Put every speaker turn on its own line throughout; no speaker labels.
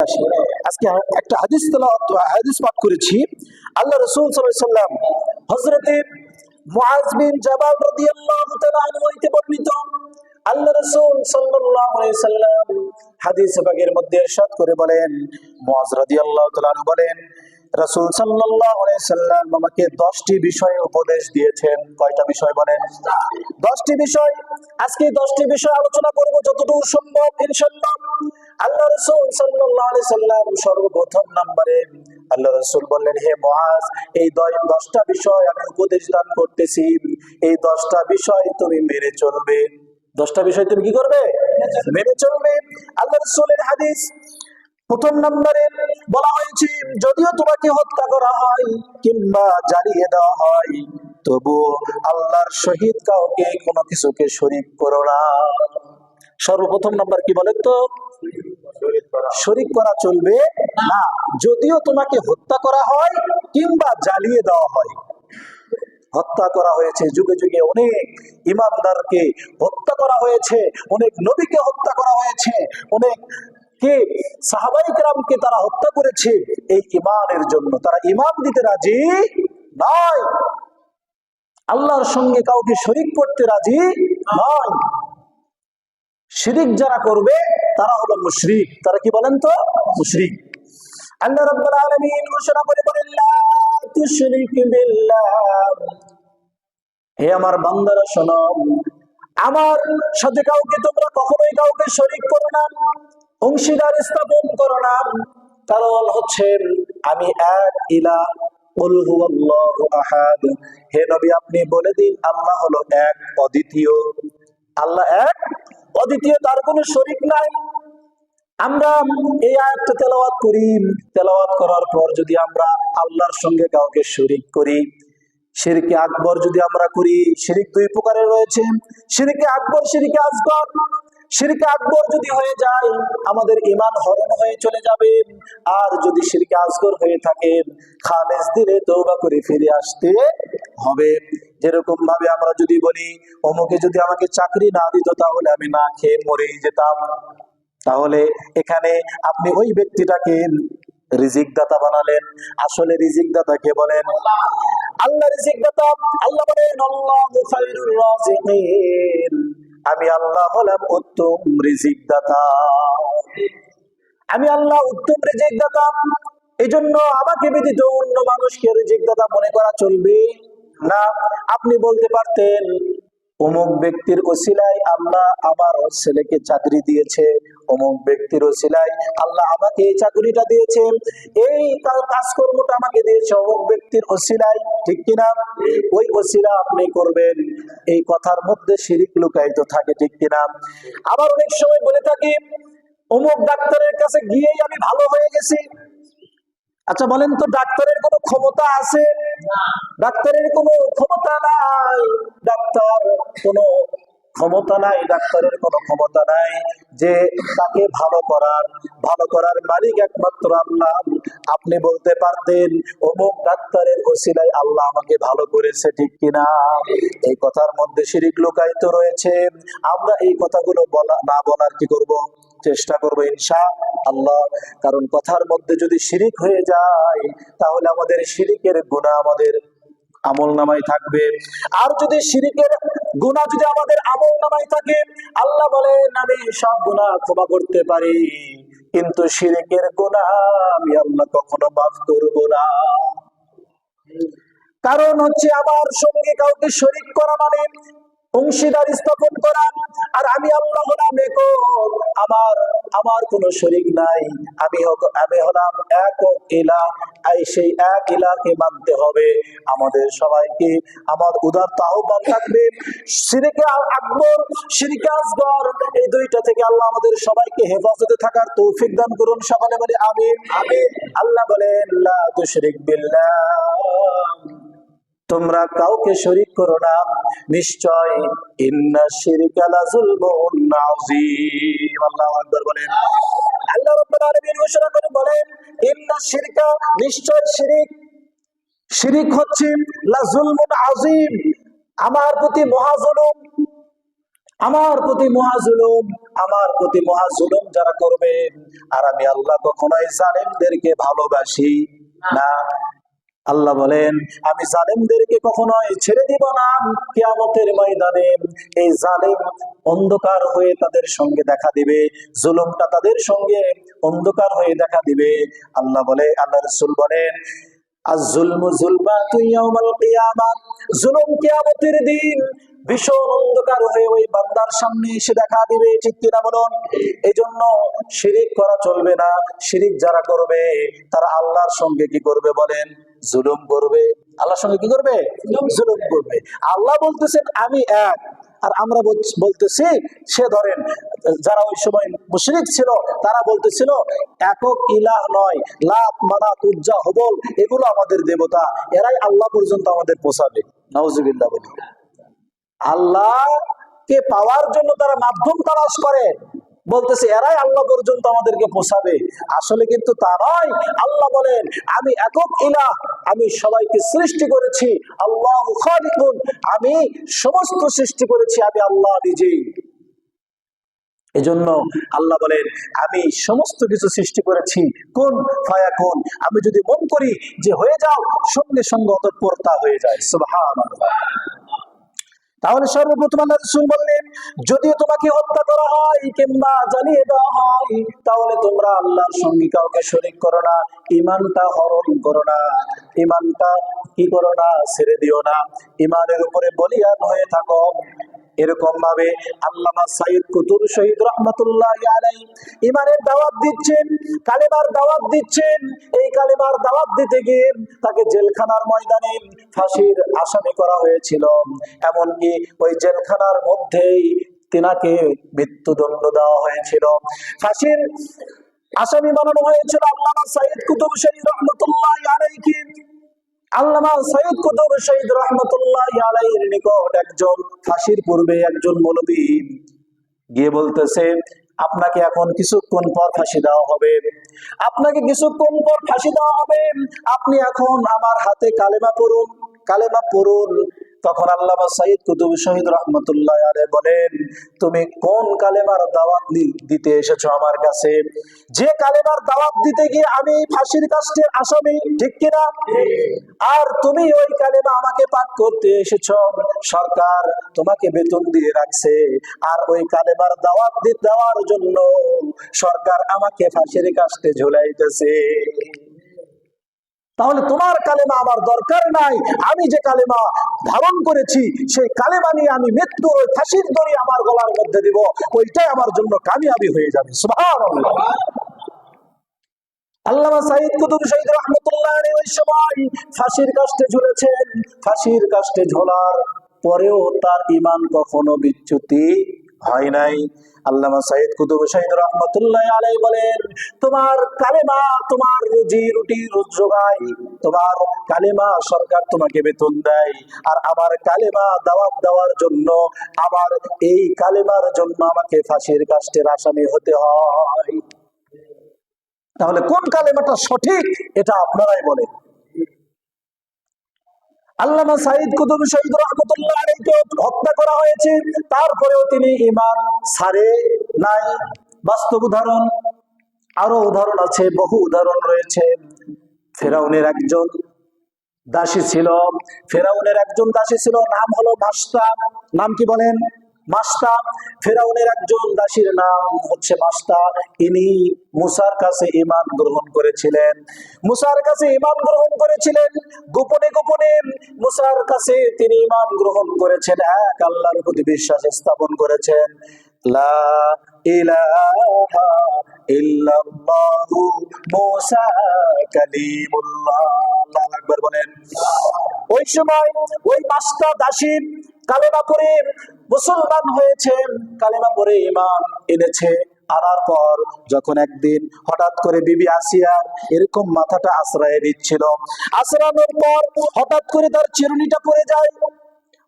আজকে একটা হাদিস হাদিস পাঠ করেছি। আল্লাহ রসুল সাল্লাম হজরতে মুআজ বিন জাবাল রাদিয়াল্লাহু হইতে বর্ণিত, আল্লাহ সাল্লাম হাদিস পাকের মধ্যে ইরশাদ করে বলেন। মুআজ রাদিয়াল্লাহু তাআলা বলেন রাসূল সাল্লাম আমাকে 10টি বিষয়ে উপদেশ দিয়েছেন। কয়টা বিষয় বলেন? 10টি বিষয়। আজকে 10টি বিষয় আলোচনা করব যতটুকু সম্ভব ইনশাআল্লাহ। আল্লাহ রাসূল আলাইহি সাল্লাম সর্বপ্রথম নম্বরে আল্লাহ রাসূল বললেন হে মুআজ এই 10টা বিষয় আমি উপদেশ দান করতেছি। এই 10টা বিষয় তুমি মেনে চলবে। দশটা বিষয় তুমি কি করবে? মেনে চলবে। আল্লাহ রসুলের হাদিস প্রথম নম্বরে বলা হয়েছে, যদিও তোমাকে হত্যা করা হয় কিংবা জ্বালিয়ে দেওয়া হয়, তবু আল্লাহর শহীদ কাউকে কোনো কিছুকে শরিক করো না। সর্বপ্রথম নাম্বার কি বলেন তো? শরিক করা চলবে না। যদিও তোমাকে হত্যা করা হয় কিংবা জ্বালিয়ে দেওয়া হয়। হত্যা করা হয়েছে যুগে যুগে অনেক ইমানদারকে হত্যা করা হয়েছে, অনেক নবীকে হত্যা করা হয়েছে, অনেক কে? সাহাবাই কেরামকে তারা হত্যা করেছে। এই ইমানের জন্য তারা ইমান দিতে রাজি নয় আল্লাহর সঙ্গে কাউকে শরিক করতে রাজি নয় শিরিক যারা করবে, তারা হলো মুশরিক। তারা কি বলেন তো? মুশরিক। আল্লাহ রাব্বুল আলামিন ঘোষণা করে বলেন, লা বিল্লাহ। হে আমার বান্দারা, শোনো। আমার সাথে কাউকে তোমরা কখনোই কাউকে শরিক করো না। অংশীদার স্থাপন করো না। কারণ হচ্ছে আমি এক ইলা হে নবী, আপনি বলে দিন, আল্লাহ হলো এক অদ্বিতীয়। আল্লাহ এক অদ্বিতীয়, তার শরিক নাই। আমরা এই তেলাওয়াত করি। তেলাওয়াত করার পর যদি আমরা আল্লাহর সঙ্গে কাউকে শরিক করি, শিরকে আকবর যদি আমরা করি, শিরিক দুই প্রকারের রয়েছে। শিরকে আকবর, শিরকে আসগর শিরকে আকবর যদি হয়ে যায়, আমাদের ইমান হরণ হয়ে চলে যাবে। আর যদি শিরকে আসগর হয়ে থাকে খালেজ দিলে তৌবা করে ফিরে আসতে হবে। যেরকম ভাবে আমরা যদি বলি, অমুকে যদি আমাকে চাকরি না দিত, তাহলে আমি না খেয়ে মরেই যেতাম। তাহলে এখানে আপনি ওই ব্যক্তিটাকে রিজিক দাতা বানালেন। আসলে রিজিক দাতা কে বলেন আল্লাহ রিজিক দাতা আল্লাহ বলেন, আল্লাহু খায়রুর রাজিকিন। আমি আল্লাহ হলাম উত্তম রিজিক দাতা। আমি আল্লাহ উত্তম রিজিক দাতা। এই জন্য আমাকে ব্যতীত অন্য মানুষকে রিজিক দাতা মনে করা চলবে না। আপনি বলতে পারতেন অমুক ব্যক্তির ওসিলায় আল্লাহ আমার ছেলেকে চাকরি দিয়েছে, অমুক ব্যক্তির ওসিলায় আল্লাহ আমাকে এই চাকরিটা দিয়েছে, এই কাজকর্মটা আমাকে দিয়েছে, অমুক ব্যক্তির ওসিলায়, ঠিক কিনা? ওই ওসিলা আপনি করবেন। এই কথার মধ্যে শিরিক লুকায়িত থাকে, ঠিক কিনা? আবার অনেক সময় বলে থাকি, অমুক ডাক্তারের কাছে গিয়েই আমি ভালো হয়ে গেছি আচ্ছা বলেন তো ডাক্তারের কোনো ক্ষমতা আছে? ডাক্তারের কোনো ক্ষমতা নাই। ডাক্তার কোনো ক্ষমতা নাই ডাক্তারের কোনো ক্ষমতা নাই যে তাকে ভালো করার ভালো করার মালিক একমাত্র আল্লাহ। আপনি বলতে পারতেন অমুক ডাক্তারের ওসিলায় আল্লাহ আমাকে ভালো করেছে ঠিক কিনা এই কথার মধ্যে শিরিক লুকায়িত রয়েছে। আমরা এই কথাগুলো বলা না বলার কি করব? চেষ্টা করব ইনশা আল্লাহ। কারণ কথার মধ্যে যদি শিরিক হয়ে যায়, তাহলে আমাদের শিরিকের গুণা আমাদের আমল নামাই থাকবে। আর যদি শিরিকের গুণা যদি আমাদের আমল নামাই থাকে, আল্লাহ বলেন, আমি সব গুণা ক্ষমা করতে পারি। কিন্তু শিরিকের গুণা আমি আল্লাহ কখনো মাফ করব না। কারণ হচ্ছে, আমার সঙ্গে কাউকে শরিক করা মানে অংশীদার স্থাপন করা আর আমি আল্লাহ হলাম একক আমার আমার কোনো শরিক নাই। আমি আমি হলাম এক ইলা সেই এক ইলাকে মানতে হবে। আমাদের সবাইকে আমার উদার আহ্বান থাকবে। সিরিকে আকবর, সিরিকে আসগর, এই দুইটা থেকে আল্লাহ আমাদের সবাইকে হেফাজতে থাকার তৌফিক দান করুন সকালে বলে আমি আমি আল্লাহ বলেন, লা তুশরিক বিল্লাহ। তোমরা কাউকে শরিক করো না। নিশ্চয় আমার প্রতি মহাজুলুম, আমার প্রতি মহাজুলুম, আমার প্রতি মহাজুলুম যারা করবে। আর আমি আল্লাহ কখনোই জালেমদেরকে ভালোবাসি না। আল্লাহ বলেন, আমি জালেমদেরকে কখনোই ছেড়ে দিব না। কিয়ামতের ময়দানে এই জালেম অন্ধকার হয়ে তাদের সঙ্গে দেখা দিবে। জুলুমটা তাদের সঙ্গে অন্ধকার হয়ে দেখা দিবে। আল্লাহ বলে, আল্লাহ রসুল বলেন আর জুলমু জুলমাতু তুই জুলুম কিয়ামতের দিন ভীষণ অন্ধকার হয়ে ওই বান্দার সামনে এসে দেখা দিবে এই জন্য শিরিক করা চলবে না। শিরিক যারা করবে, তারা আল্লাহর সঙ্গে কি করবে বলেন? জুলুম করবে। আল্লাহর সঙ্গে কি করবে? জুলুম করবে। আল্লাহ বলতেছেন, আমি এক। আর আমরা বলতেছি, সে ধরেন, যারা ওই সময় মুশরিক ছিল, তারা বলতেছিল, একক ইলাহ নয়, লাত মানা উজ্জা, হবল, এগুলো আমাদের দেবতা। এরাই আল্লাহ পর্যন্ত আমাদের পোষাবে নওয়াজুবিল্লাহ বলি। আল্লাহকে পাওয়ার জন্য তারা মাধ্যম তালাশ করে। বলতেছে, এরাই আল্লাহ পর্যন্ত আমাদেরকে পোষাবে। আসলে কিন্তু তা নয়। আল্লাহ বলেন, আমি একক ইলাহ, আমি সবাইকে সৃষ্টি করেছি, আল্লাহ আমি সমস্ত সৃষ্টি করেছি, আমি আল্লাহ নিজেই। এজন্য আল্লাহ বলেন, আমি সমস্ত কিছু সৃষ্টি করেছি, কোন ফায়া কোন, আমি যদি মন করি যে হয়ে যাও, সঙ্গে সঙ্গে অতঃপর তা হয়ে যায়। সুবহানাল্লাহ। তাহলে সর্বপ্রথম আল্লাহ রসুল বললেন যদিও তোমাকে হত্যা করা হয় কিংবা জ্বালিয়ে দেওয়া হয়, তাহলে তোমরা আল্লাহর সঙ্গে কাউকে শরিক করো না ইমানটা হরণ করো না। ইমানটা কি করো না? ছেড়ে দিও না। ইমানের উপরে বলিয়ান হয়ে থাকো। এরকম ভাবে আল্লামা সাইদ কুতুব শহীদ রহমতুল্লাহ আলাই ইমানের দাওয়াত দিচ্ছেন, কালেমার দাওয়াত দিচ্ছেন। এই কালেমার দাওয়াত দিতে গিয়ে তাকে জেলখানার ময়দানে ফাঁসির আসামি করা হয়েছিল। এমনকি ওই জেলখানার মধ্যেই তিনাকে মৃত্যুদণ্ড দেওয়া হয়েছিল। ফাঁসির আসামি বানানো হয়েছিল আল্লামা সাইদ কুতুব শহীদ রহমতুল্লাহ আলাইকে আল্লামা সৈয়দ কুতুব শহীদ রহমতুল্লাহ আলাইহির নিকট একজন ফাঁসির পূর্বে একজন মৌলবী গিয়ে বলতেছে, আপনাকে এখন কিছুক্ষণ পর ফাঁসি দেওয়া হবে। আপনাকে কিছুক্ষণ পর ফাঁসি দেওয়া হবে। আপনি এখন আমার হাতে কালেমা পড়ুন কালেমা পড়ুন তখন আল্লামা সাইদ কুতুব শহীদ রহমতুল্লাহ আলাই বলেন, তুমি কোন কালেমার দাওয়াত দিতে এসেছ আমার কাছে? যে কালেমার দাওয়াত দিতে গিয়ে আমি ফাঁসির কাস্টের আসামি, ঠিক কিনা? আর তুমি ওই কালেমা আমাকে পাঠ করতে এসেছ, সরকার তোমাকে বেতন দিয়ে রাখছে। আর ওই কালেমার দাওয়াত দেওয়ার জন্য সরকার আমাকে ফাঁসির কাস্টে ঝুলাইতেছে। তাহলে তোমার কালেমা আমার দরকার নাই। আমি যে কালেমা ধারণ করেছি, সেই কালেমা নিয়ে আমি মৃত্যু ওই ফাঁসির দড়ি আমার গলার মধ্যে দিব। ওইটাই আমার জন্য কামিয়াবি হয়ে যাবে। আল্লামা সময় ফাঁসির কাস্টে ঝুলেছেন। ফাঁসির কাস্টে ঝোলার পরেও তার ইমান কখনো বিচ্যুতি হয় নাই। আল্লামা সাইদ কুতুব শহীদ রহমতুল্লাহ আলাই বলেন, তোমার কালেমা, তোমার রুজি রুটি তোমার কালেমা সরকার তোমাকে বেতন দেয়। আর আমার কালেমা দাওয়াত দেওয়ার জন্য, আমার এই কালেমার জন্য আমাকে ফাঁসির কাস্টের আসামি হতে হয়। তাহলে কোন কালেমাটা সঠিক? এটা আপনারাই বলেন। আল্লামা সাইদ কুতুব শহীদ রহমতুল্লাহ আলীকে হত্যা করা হয়েছে। তারপরেও তিনি ইমান সারে নাই। বাস্তব উদাহরণ, আরও উদাহরণ আছে, বহু উদাহরণ রয়েছে। ফেরাউনের একজন দাসী ছিল। ফেরাউনের একজন দাসী ছিল, নাম হলো মাস্তা। নাম কি বলেন? মাস্তা ফেরাউনের একজন দাসীর নাম হচ্ছে মাস্তা ইনি মুসার কাছে ইমান গ্রহণ করেছিলেন। মুসার কাছে ইমান গ্রহণ করেছিলেন। গোপনে গোপনে মুসার কাছে তিনি ইমান গ্রহণ করেছেন। এক আল্লাহর প্রতি বিশ্বাস স্থাপন করেছেন। ওই সময় ওই মাস্তা দাসী কালেমা পরে মুসলমান হয়েছে, কালেমা পরে ইমান এনেছে। আনার পর যখন একদিন হঠাৎ করে বিবি আসিয়ার এরকম মাথাটা আশ্রয় দিচ্ছিল আশ্রানোর পর হঠাৎ করে তার চিরুনিটা পড়ে যায়।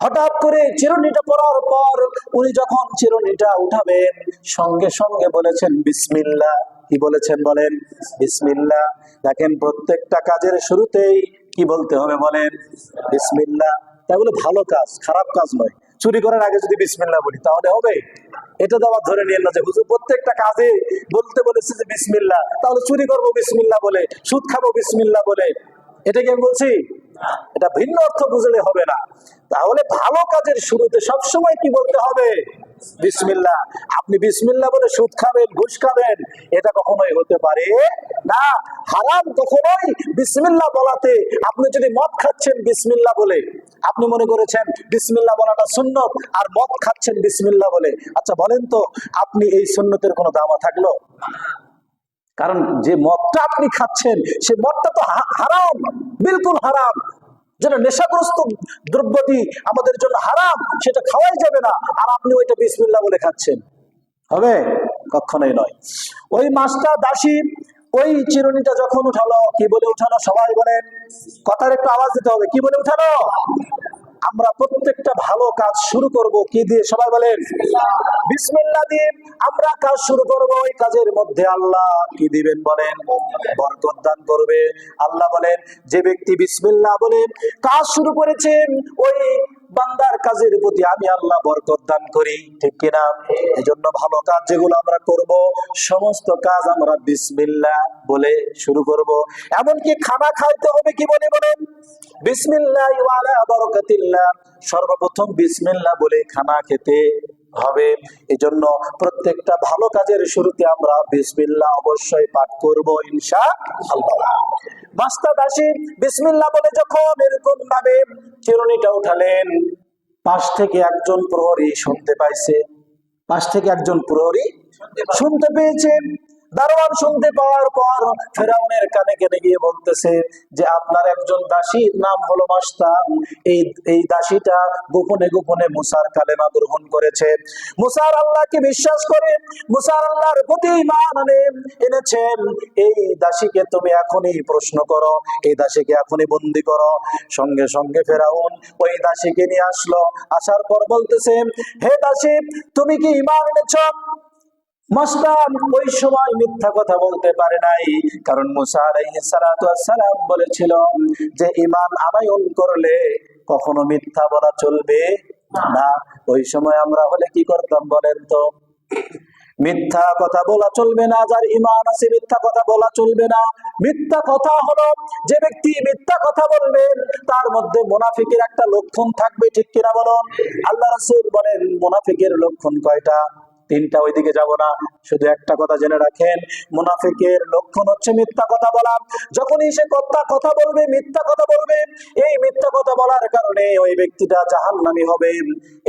হঠাৎ করে চিরুনিটা পড়ার পর উনি যখন চিরুনিটা উঠাবেন, সঙ্গে সঙ্গে বলেছেন বিসমিল্লা কি বলেছেন বলেন? বিসমিল্লা দেখেন প্রত্যেকটা কাজের শুরুতেই কি বলতে হবে বলেন? বিসমিল্লা তা বলে ভালো কাজ, খারাপ কাজ নয়। চুরি করার আগে যদি বিসমিল্লা বলি, তাহলে হবে। এটা তো আবার ধরে নিয়ে না যে হুজুর, প্রত্যেকটা কাজে বলতে বলেছে যে বিসমিল্লা তাহলে চুরি করব বিসমিল্লা বলে, সুদ খাব বিসমিল্লা বলে। এটা কি আমি বলছি? এটা ভিন্ন অর্থ বুঝলে হবে না। তাহলে ভালো কাজের শুরুতে সবসময় কি বলতে হবে? বিসমিল্লা আপনি বিসমিল্লা বলে সুদ খাবেন, ঘুষ খাবেন, এটা কখনোই হতে পারে না। হারাম কখনোই বিসমিল্লা বলাতে। আপনি যদি মদ খাচ্ছেন বিসমিল্লা বলে, আপনি মনে করেছেন বিসমিল্লা বলাটা সুন্নত, আর মদ খাচ্ছেন বিসমিল্লা বলে আচ্ছা বলেন তো, আপনি এই সুন্নতের কোনো দামা থাকল? কারণ যে মদটা আপনি খাচ্ছেন, সে মদটা তো হারাম, বিলকুল হারাম। যেটা নেশাগ্রস্ত দ্রব্যটি আমাদের জন্য হারাম, সেটা খাওয়াই যাবে না। আর আপনি ওইটা বিসমিল্লা বলে খাচ্ছেন। হবে? কখনোই নয়। ওই মাছটা দাসী, ওই চিরুনিটা যখন উঠালো, কি বলে উঠানো সবাই বলেন? কথার একটু আওয়াজ দিতে হবে। কি বলে উঠানো আমরা প্রত্যেকটা ভালো কাজ শুরু করব। কি দিয়ে সবাই বলেন? বিসমিল্লা দিয়ে আমরা কাজ শুরু করব। ওই কাজের মধ্যে আল্লাহ কি দিবেন বলেন? বরকত দান করবে। আল্লাহ বলেন, যে ব্যক্তি বিসমিল্লা বলে কাজ শুরু করেছেন, ওই বান্দার কাজের প্রতি আমি আল্লাহ বরকত দান করি, ঠিক কিনা? জন্য ভালো কাজ যেগুলো আমরা করব, সমস্ত কাজ আমরা বিসমিল্লা বলে শুরু করব। এমনকি খানা খাইতে হবে কি বলে বলেন? বিসমিল্লাহ সর্বপ্রথম বিসমিল্লা বলে খানা খেতে হবে। এজন্য প্রত্যেকটা ভালো কাজের শুরুতে আমরা বিসমিল্লা অবশ্যই পাঠ করব ইনশা আল্লাহ মাস্তা দাসী বিসমিল্লা বলে যখন এরকম ভাবে চিরুনিটা উঠালেন, পাশ থেকে একজন প্রহরী শুনতে পাইছে। পাশ থেকে একজন প্রহরী শুনতে পেয়েছে। দারোয়ান শুনতে পাওয়ার পর ফেরাউনের কানে কেনে গিয়ে বলতেছে যে, আপনার একজন দাসীর নাম হলো মাস্তান এই এই দাসীটা গোপনে গোপনে মুসার কালেমা গ্রহণ করেছে। মুসার আল্লাহকে বিশ্বাস করে, মুসার আল্লাহর প্রতি ইমান এনেছেন। এই দাসীকে তুমি এখনই প্রশ্ন করো, এই দাসীকে এখনই বন্দি করো। সঙ্গে সঙ্গে ফেরাউন ওই দাসীকে নিয়ে আসলো। আসার পর বলতেছে, হে দাসী, তুমি কি ইমান এনেছ? ওই সময় মিথ্যা কথা বলতে পারে নাই। কারণ সালাম বলেছিল যে ইমান করলে কখনো মিথ্যা বলা চলবে না। ওই সময় আমরা হলে কি করতাম বলেন তো? মিথ্যা কথা বলা চলবে না, যার ইমান আছে মিথ্যা কথা বলা চলবে না। মিথ্যা কথা হলো যে ব্যক্তি মিথ্যা কথা বলবে, তার মধ্যে মোনাফিকের একটা লক্ষণ থাকবে, ঠিক কিনা বলুন? আল্লাহ রাসূল বলেন, মোনাফিকের লক্ষণ কয়টা? তিনটা ওইদিকে যাব না। শুধু একটা কথা জেনে রাখেন, মুনাফিকের লক্ষণ হচ্ছে মিথ্যা কথা বলা। যখনই সে কথা কথা বলবে, মিথ্যা কথা বলবে, এই মিথ্যা কথা বলার কারণে ওই ব্যক্তিটা জাহান্নামী হবে।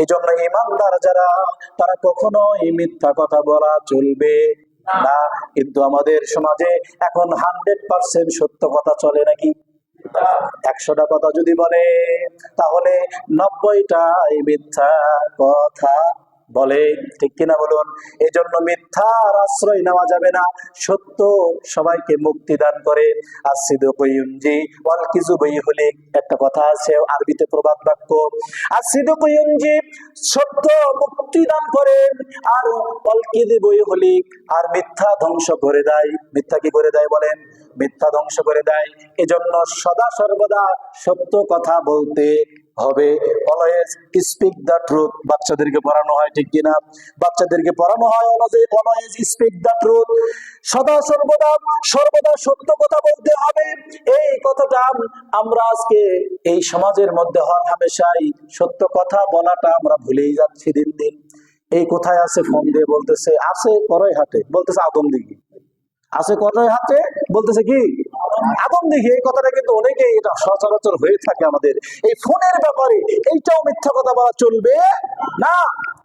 এই জন্য ইমানদার যারা, তারা কখনো এই মিথ্যা কথা বলা চলবে না। কিন্তু আমাদের সমাজে এখন হান্ড্রেড পার্সেন্ট সত্য কথা চলে নাকি? একশোটা কথা যদি বলে, তাহলে নব্বইটাই মিথ্যা কথা। বলে, ঠিক কিনা বলুন? এই জন্য মিথ্যার আশ্রয় নেওয়া যাবে না। সত্য, সবাইকে মুক্তি দান করে। ওয়াল কিজু বই হলে। একটা কথা আছে, আরবিতে প্রবাদ বাক্য। আসিদ কইউনজি সত্য, মুক্তি দান করে। আর কিজু বই হলি, আর মিথ্যা ধ্বংস করে দেয়। মিথ্যা কি করে দেয় বলেন? মিথ্যা ধ্বংস করে দেয়। এজন্য সদা সর্বদা সত্য কথা বলতে হবে। অলওয়েজ স্পিক দ্য ট্রুথ বাচ্চাদেরকে পড়ানো হয় ঠিক কিনা? বাচ্চাদেরকে পড়ানো হয় অলওয়েজ স্পিক দ্য ট্রুথ সদা সর্বদা সর্বদা সত্য কথা বলতে হবে। এই কথাটা আমরা আজকে এই সমাজের মধ্যে হর হামেশাই সত্য কথা বলাটা আমরা ভুলেই যাচ্ছি দিন দিন। এই কোথায় আছে ফোন দিয়ে বলতেছে, আছে করই হাটে। বলতেছে, আদম দিঘি। আছে কটায় হাতে, বলতেছে কি আগুন দেখি এই কথাটা কিন্তু অনেকেই এটা সচরাচর হয়ে থাকে আমাদের। এই ফোনের ব্যাপারে এইটাও মিথ্যা কথা বলা চলবে না।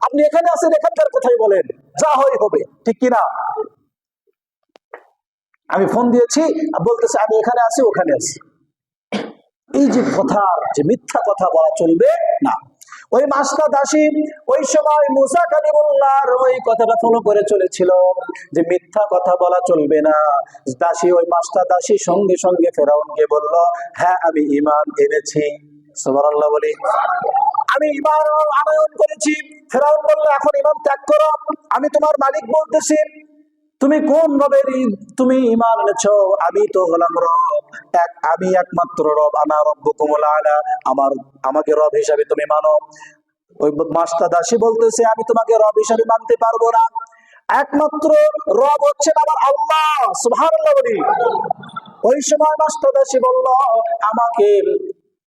আপনি এখানে আছেন, এখানকার কথাই বলেন, যা হয় হবে, ঠিক কিনা আমি ফোন দিয়েছি বলতেছে, আমি এখানে আছি, ওখানে আছি। এই যে কথা যে মিথ্যা কথা বলা চলবে না। ওই মাস্তা দাসী ওই সময় মুসা কালিমুল্লাহর ওই কথাটা ফলো করে চলেছিল যে মিথ্যা কথা বলা চলবে না। দাসী ওই মাস্তা দাসী সঙ্গে সঙ্গে ফেরাউন ফেরাউনকে বলল হ্যাঁ আমি ইমান এনেছি। সুবহানাল্লাহ বলি। আমি ইমান আনয়ন করেছি। ফেরাউন বলল, এখন ইমান ত্যাগ করো। আমি তোমার মালিক বলতেছি। তুমি কোন রবের তুমি ইমান এনেছ, আমি তো হলাম রব। এক, আমি একমাত্র রব, আনা রব্বুকুমুল আলা। আমার, আমাকে রব হিসাবে তুমি মানো। ওই মাস্তা দাসী বলতেছে, আমি তোমাকে রব হিসাবে মানতে পারব না। একমাত্র রব হচ্ছে আমার আল্লাহ বলি। ওই সময় মাস্তা দাসী বলল, আমাকে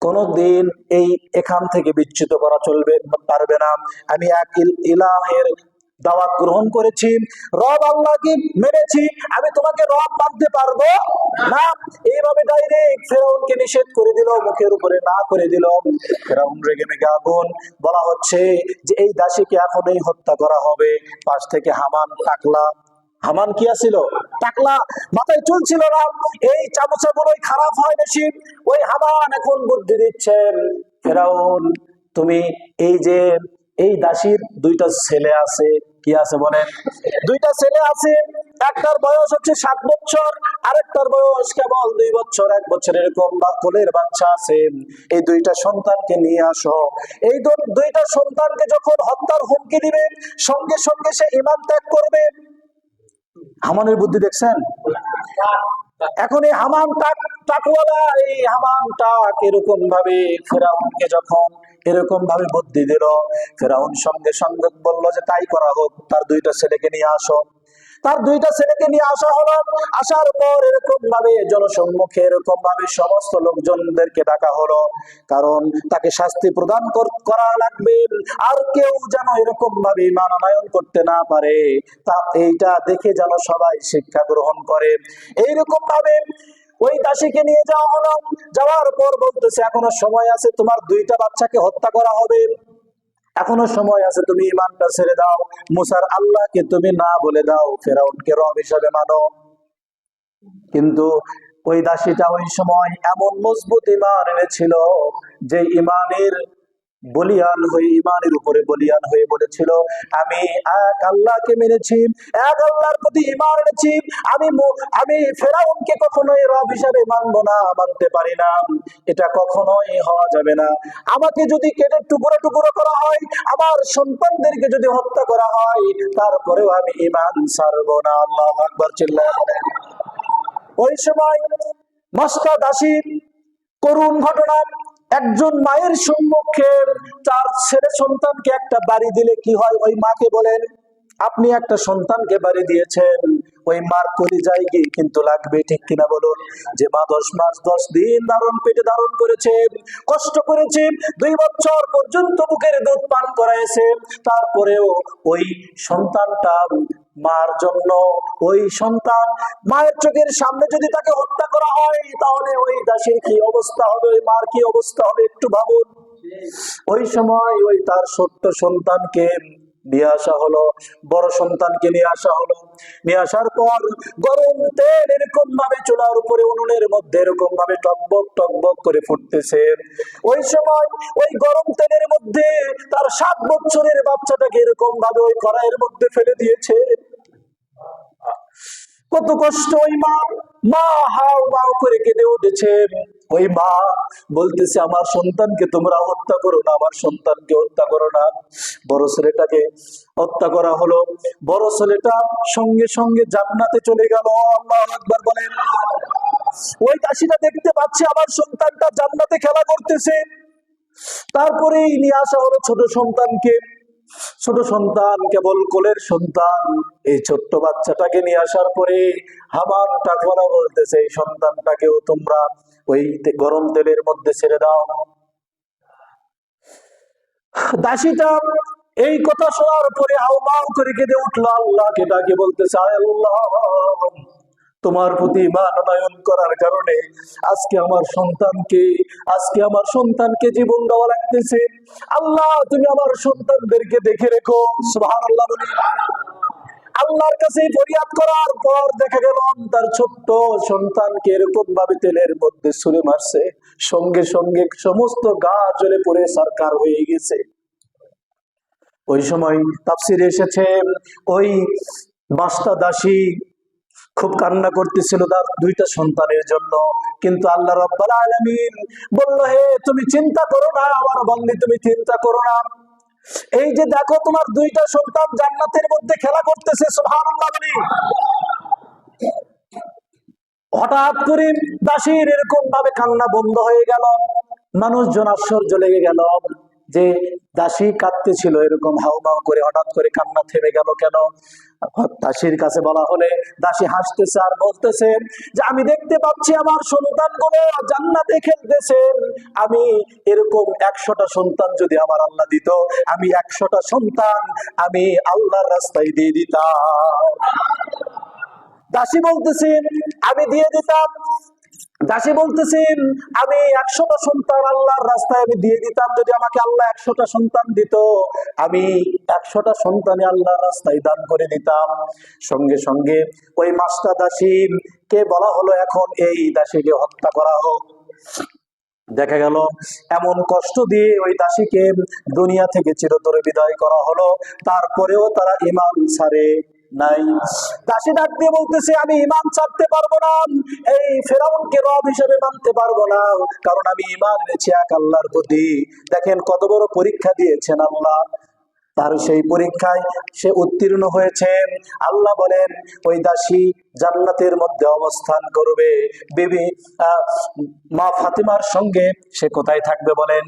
কোনদিন এই এখান থেকে বিচ্যুত করা চলবে, পারবে না। আমি এক ইল- ইলাহের দাওয়াত গ্রহণ করেছি। রব আল্লাহকে মেরেছি আমি তোমাকে রব মানতে পারব না। এইভাবে ডাইরেক্ট ফেরাউনকে নিষেধ করে দিল, মুখের উপরে না করে দিল। ফেরাউন রেগে মেগে আগুন বলা হচ্ছে যে, এই দাসীকে এখনই হত্যা করা হবে। পাশ থেকে হামান টাকলা। হামান কি আছিল? টাকলা। মাথায় চুল ছিল না। এই চামচা গুলোই খারাপ হয় বেশি। ওই হামান এখন বুদ্ধি দিচ্ছেন ফেরাউন, তুমি এই যে, এই দাসীর দুইটা ছেলে আছে কি আছে বলেন? দুইটা ছেলে আছে, একটার বয়স হচ্ছে সাত বছর, আরেকটার বয়স কেবল দুই বছর। এক বছর এরকম বা- কোলের বাচ্চা আছে। এই দুইটা সন্তানকে নিয়ে আসো। এই দুইটা সন্তানকে যখন হত্যার হুমকি দিবে, সঙ্গে সঙ্গে সে ইমান ত্যাগ করবে। হামানের বুদ্ধি দেখছেন? এখন এই হামান টাক টাকওয়ালা এই হামান টাক এরকম ভাবে ফেরাউনকে যখন এরকম ভাবে বুদ্ধি দিল, ফেরাউন সঙ্গে সঙ্গে বলল যে, তাই করা হোক, তার দুইটা ছেলেকে নিয়ে আসো। তার দুইটা ছেলেকে নিয়ে আসা হলো। আসার পর এরকম ভাবে জনসম্মুখে এরকম ভাবে সমস্ত লোকজনদেরকে ডাকা হলো। কারণ তাকে শাস্তি প্রদান করা লাগবে। আর কেউ যেন এরকম ভাবে মানানয়ন করতে না পারে, তা এইটা দেখে যেন সবাই শিক্ষা গ্রহণ করে। এইরকম ভাবে ওই দাসীকে নিয়ে যাওয়া হলো। যাওয়ার পর বলতেছে, এখনও সময় আছে, তোমার দুইটা বাচ্চাকে হত্যা করা হবে। এখনও সময় আছে, তুমি ইমানটা ছেড়ে দাও। মুসার আল্লাহকে তুমি না বলে দাও, ফেরাউনকে রব হিসাবে মানো। কিন্তু ওই দাসীটা ওই সময় এমন মজবুত ইমান এনেছিল যে ইমানের বলিয়ান হয়ে ইমানের উপরে বলিয়ান হয়ে বলেছিল, আমি এক আল্লাহকে মেনেছি, এক আল্লাহর প্রতি ইমান এনেছি। আমি আমি ফেরাউনকে কখনোই রব হিসাবে মানবো না, মানতে পারি না। এটা কখনোই হওয়া যাবে না। আমাকে যদি কেটে টুকরো টুকরো করা হয়, আমার সন্তানদেরকে যদি হত্যা করা হয়, তারপরেও আমি ইমান ছাড়বো না। আল্লাহ আকবর, চিল্লায় ওই সময় মস্তা দাসীর করুণ ঘটনা একজন মায়ের সম্মুখে তার ছেলে সন্তানকে একটা বাড়ি দিলে কি হয়? ওই মাকে বলেন, আপনি একটা সন্তানকে বাড়ি দিয়েছেন। ওই মার কলি গিয়ে কিন্তু লাগবে। ঠিক কিনা বলুন? যে মা দশ মাস, দশ দিন ধারণ, পেটে ধারণ করেছে, কষ্ট করেছে, দুই বছর পর্যন্ত বুকের দুধ পান করাইছে, তারপরেও ওই সন্তানটা মার জন্য ওই সন্তান মায়ের চোখের সামনে যদি তাকে হত্যা করা হয়, তাহলে ওই দাসের কি অবস্থা হবে? ওই মার কি অবস্থা হবে একটু ভাবুন। ওই সময় ওই তার সত্য সন্তানকে নিয়ে আসা হলো, বড় সন্তানকে নিয়ে আসা হলো। নিয়ে আসার পর গরম তেল এরকম ভাবে চুলার উপরে উনুনের মধ্যে এরকম ভাবে টকবক টকবক করে ফুটতেছে। ওই সময় ওই গরম তেলের মধ্যে তার সাত বছরের বাচ্চাটাকে এরকম ভাবে ওই কড়াইয়ের মধ্যে ফেলে দিয়েছে। কত কষ্ট, ওই মা মা হাও মাও করে কেঁদে উঠেছে। ওই মা বলতেছে, আমার সন্তানকে তোমরা হত্যা করো না, আমার সন্তানকে হত্যা করো না। বড় ছেলেটাকে হত্যা করা হলো। বড় ছেলেটা সঙ্গে সঙ্গে জান্নাতে চলে গেল। আল্লাহ একবার বলেন। ওই দাসীটা দেখতে পাচ্ছে, আমার সন্তানটা জান্নাতে খেলা করতেছে। তারপরেই নিয়ে আসা হলো ছোট সন্তানকে। ছোট সন্তান, কেবল কোলের সন্তান। এই ছোট্ট বাচ্চাটাকে নিয়ে আসার পরে হামান টাকওয়ালা বলতেছে, এই সন্তানটাকেও তোমরা ওই গরম তেলের মধ্যে ছেড়ে দাও। দাসীটা এই কথা শোনার পরে হাউমাউ করে কেঁদে উঠল আল্লাহকে, ডাকে বলতেছে, "আয় আল্লাহ! তোমার প্রতি মাননায়ন করার কারণে আজকে আমার সন্তানকে, আজকে আমার সন্তানকে জীবন দেওয়া লাগতেছে। আল্লাহ, তুমি আমার সন্তানদেরকে দেখে রেখো। সুবহানাল্লাহ বলি। আল্লাহর কাছে ফরিয়াদ করার পর দেখা গেল, তার ছোট্ট সন্তানকে এরকম ভাবে তেলের মধ্যে ছুঁড়ে মারছে। সঙ্গে সঙ্গে সমস্ত গা জ্বলে পড়ে সরকার হয়ে গেছে। ওই সময় তাফসিরে এসেছে, ওই মাস্তা দাসী খুব কান্না করতেছিল তার দুইটা সন্তানের জন্য। কিন্তু আল্লাহ রব্বাল আলামিন বলল, হে, তুমি চিন্তা করো না, আমার বন্দি তুমি চিন্তা করো না। এই যে দেখো তোমার দুইটা সন্তান জান্নাতের মধ্যে খেলা করতেছে হঠাৎ করে দাসীর এরকম ভাবে কান্না বন্ধ হয়ে গেল। মানুষজন আশ্চর্য লেগে গেল। যে দাসী কাঁদতেছিল এরকম হাউমাউ করে, হঠাৎ করে কান্না থেমে গেল কেন? দাসীর কাছে বলা হলে, দাসী হাসতেছে আর বলতেছে যে, আমি দেখতে পাচ্ছি আমার সন্তানগুলো জান্নাতে খেলতেছে। আমি এরকম একশোটা সন্তান যদি আমার আল্লাহ দিত, আমি একশোটা সন্তান আমি আল্লাহর রাস্তায় দিয়ে দিতাম। দাসী বলতেছেন আমি দিয়ে দিতাম। দাসী বলতেছেন, আমি একশোটা সন্তান আল্লাহর রাস্তায় আমি দিয়ে দিতাম, যদি আমাকে আল্লাহ একশোটা সন্তান দিত। আমি একশোটা সন্তানে আল্লাহর রাস্তায় দান করে দিতাম। সঙ্গে সঙ্গে ওই মাস্টার দাসী কে বলা হলো, এখন এই দাসীকে হত্যা করা হোক। দেখা গেল, এমন কষ্ট দিয়ে ওই দাসীকে দুনিয়া থেকে চিরতরে বিদায় করা হলো। তারপরেও তারা ইমান ছাড়ে। নাই দাসী ডাক দিয়ে বলতেছে, আমি ইমান ছাড়তে পারব না। এই ফেরাউনকে রব হিসেবে মানতে পারব না, কারণ আমি ইমান এনেছি এক আল্লাহর প্রতি। দেখেন কত বড় পরীক্ষা দিয়েছেন আল্লাহ। তার সেই পরীক্ষায় সে উত্তীর্ণ হয়েছে। আল্লাহ বলেন, ওই দাসী জান্নাতের মধ্যে অবস্থান করবে। বিবি মা ফাতিমার সঙ্গে সে কোথায় থাকবে বলেন?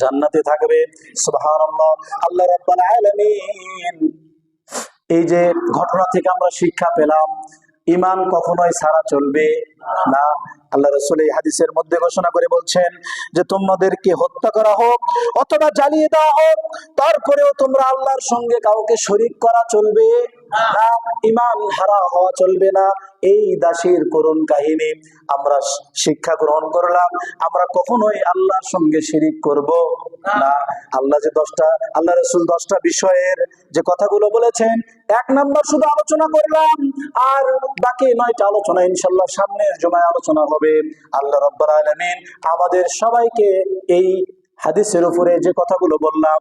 জান্নাতে থাকবে। সুবহানাল্লাহ। আল্লাহ রাব্বাল আলামিন এই যে ঘটনা থেকে আমরা শিক্ষা পেলাম, ইমান কখনোই সারা চলবে না। আল্লাহ রসুল এই হাদিসের মধ্যে ঘোষণা করে বলছেন যে, তোমাদেরকে হত্যা করা হোক অথবা জ্বালিয়ে দেওয়া হোক, তারপরেও তোমরা আল্লাহর সঙ্গে কাউকে শরিক করা চলবে ইমান হারা হওয়া চলবে না। এই দাসীর করুণ কাহিনী আমরা শিক্ষা গ্রহণ করলাম। আমরা কখনোই আল্লাহর সঙ্গে শিরিক করব না। আল্লাহ যে দশটা আল্লাহ রসুল দশটা বিষয়ের যে কথাগুলো বলেছেন এক নাম্বার শুধু আলোচনা করলাম আর বাকি নয়টা আলোচনা ইনশাল্লাহ সামনের জমায় আলোচনা হবে। আল্লাহ রব্বার আলমিন আমাদের সবাইকে এই হাদিসের উপরে যে কথাগুলো বললাম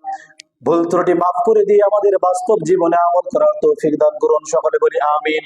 ভুল ত্রুটি মাফ করে দিয়ে আমাদের বাস্তব জীবনে আমল করার তৌফিক দান করুন। সকলে বলি আমিন।